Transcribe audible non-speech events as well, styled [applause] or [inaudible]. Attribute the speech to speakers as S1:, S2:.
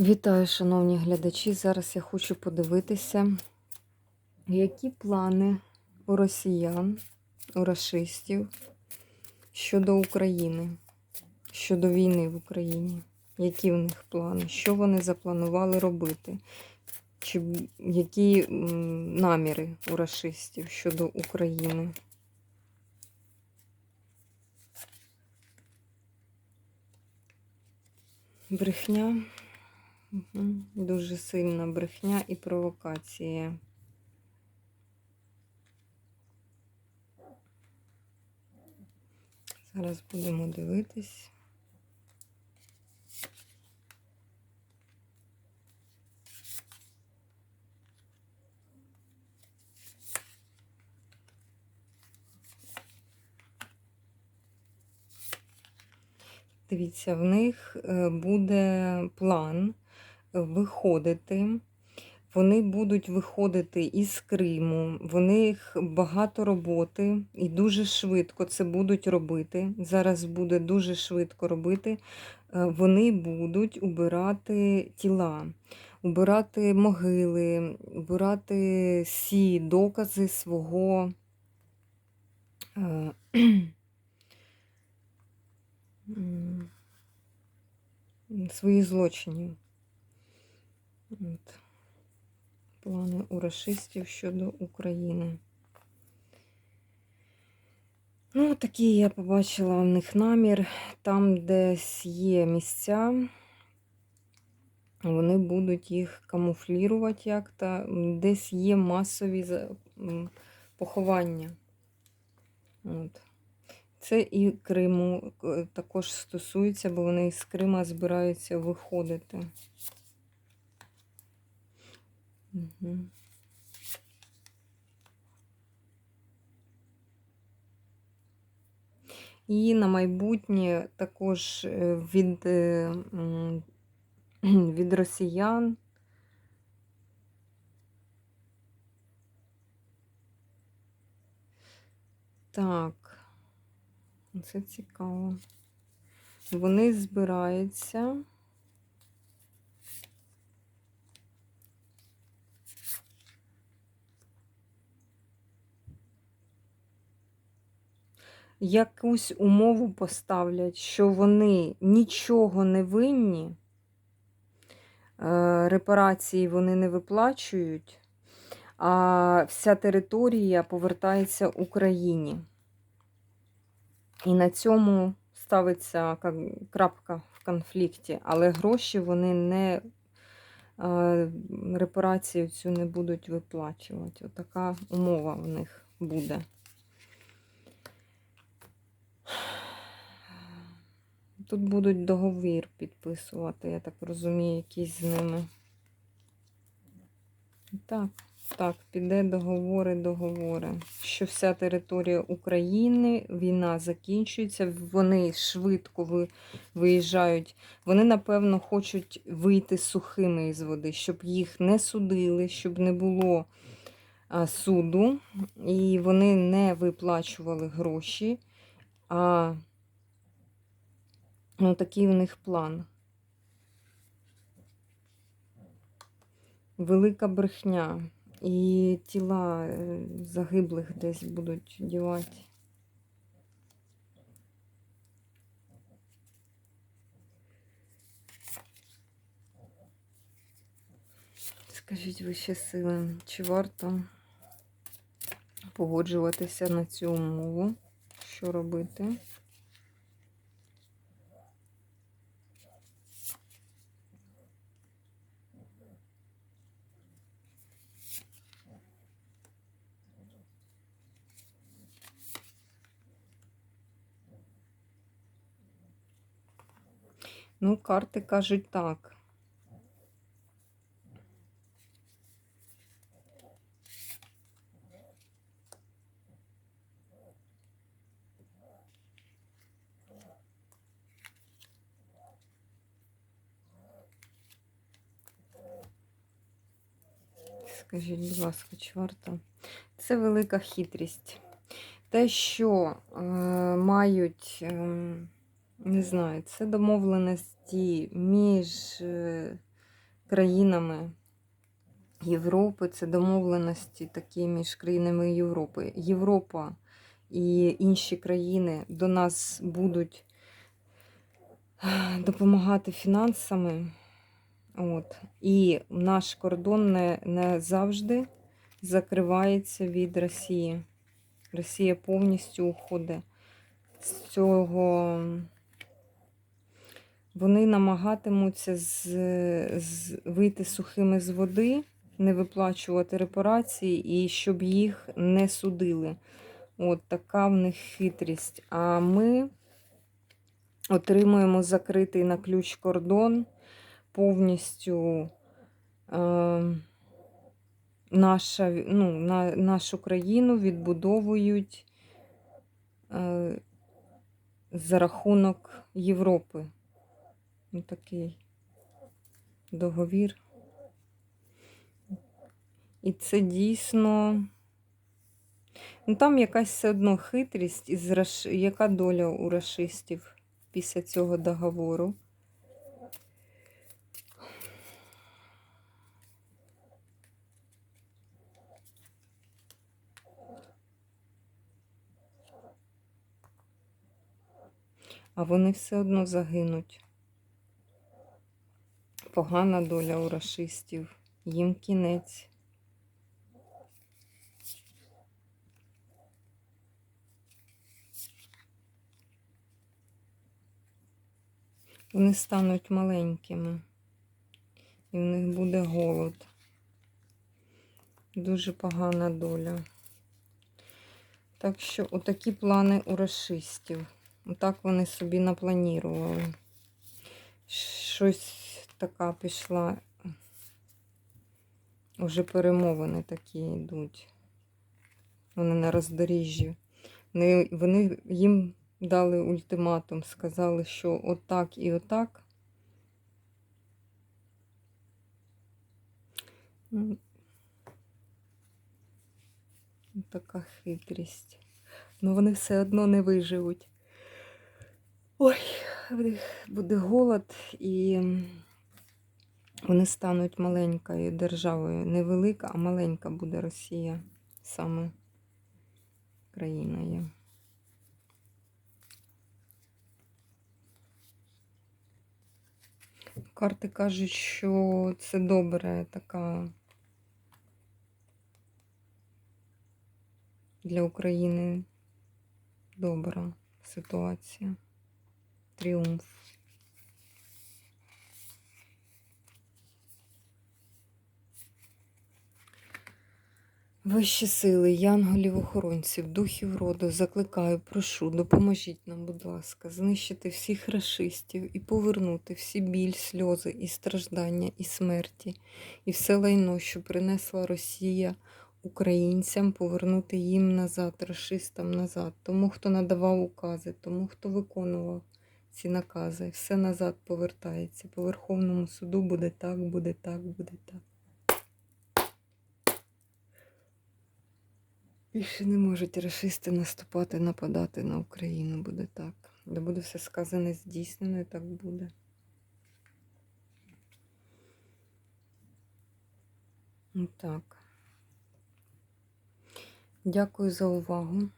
S1: Вітаю, шановні глядачі. Зараз я хочу подивитися, які плани у росіян, у расистів щодо України, щодо війни в Україні. Які в них плани? Що вони запланували робити? Чи які наміри у расистів щодо України? Брехня. Дуже сильна брехня і провокація. Зараз будемо дивитись. Дивіться, в них е, буде план виходити. Вони будуть виходити із Криму. В них багато роботи і дуже швидко це будуть робити. Зараз буде дуже швидко робити. Е, Вони будуть убирати тіла, убирати могили, убирати всі докази свого. е, [clears throat] своїх злочинів. От. Плани у расистів щодо України. Ну, такий я побачила в них намір. Там десь є місця, вони будуть їх камуфлірувати як-то. Десь є масові поховання. От. Це і Криму е, також стосується, бо вони з Крима збираються виходити. І на майбутнє також е, від, е, [clears throat] від росіян. Так, це цікаво. Вони збираються. Якусь умову поставлять, що вони нічого не винні, е, репарації вони не виплачують, а вся територія повертається Україні. І на цьому ставиться крапка в конфлікті, але гроші вони не е, репарацію цю не будуть виплачувати. Отака умова в них буде. Тут будуть договір підписувати, я так розумію, якісь з ними. Так, так, піде договори, договори. Що вся територія України, війна закінчується, вони швидко ви- виїжджають. Вони, напевно, хочуть вийти сухими із води, щоб їх не судили, щоб не було суду, і вони не виплачували гроші. А ну, такий у них план. Велика брехня. І тіла е, загиблих десь будуть дівати. Скажіть ви ще сили, чи варто погоджуватися на цю умову? Що робити? Ну, карти кажуть так. Скажіть, будь ласка, варто? Це велика хитрість. Те, що е, мають, е, не знаю, це домовленості між е, країнами Європи. Це домовленості такі між країнами Європи. Європа і інші країни до нас будуть допомагати фінансами. От. І наш кордон не, не завжди закривається від Росії. Росія повністю уходить з цього. Вони намагатимуться з, з, вийти сухими з води, не виплачувати репарації і щоб їх не судили. От така в них хитрість. А ми отримуємо закритий на ключ кордон повністю. Е, наша, ну, на, нашу країну відбудовують е, за рахунок Європи. Ось такий договір. І це дійсно. Ну, там якась все одно хитрість, із раш... яка доля у расистів після цього договору. А вони все одно загинуть. Погана доля у расистів. Їм кінець. Вони стануть маленькими. І в них буде голод. Дуже погана доля. Так що отакі плани у расистів. Отак вони собі напланірували. Щось така пішла. Уже перемовини такі йдуть. Вони на роздоріжжі. Вони, вони їм дали ультиматум, сказали, що отак і отак. Ну, Така хитрість. Ну вони все одно не виживуть. Ой, буде голод і вони стануть маленькою державою. Не велика, а маленька буде Росія. Саме країна є. Карти кажуть, що це добре така для України добра ситуація. Тріумф. Вищі сили, янголів, охоронців, духів роду, закликаю, прошу, допоможіть нам, будь ласка, знищити всіх расистів і повернути всі біль, сльози і страждання, і смерті, і все лайно, що принесла Росія українцям, повернути їм назад, расистам назад, тому, хто надавав укази, тому, хто виконував ці накази, все назад повертається. По Верховному суду буде так, буде так, буде так. Більше не можуть расисти наступати, нападати на Україну. Буде так. Де буде все сказане здійснено, і так буде. Ну так. Дякую за увагу.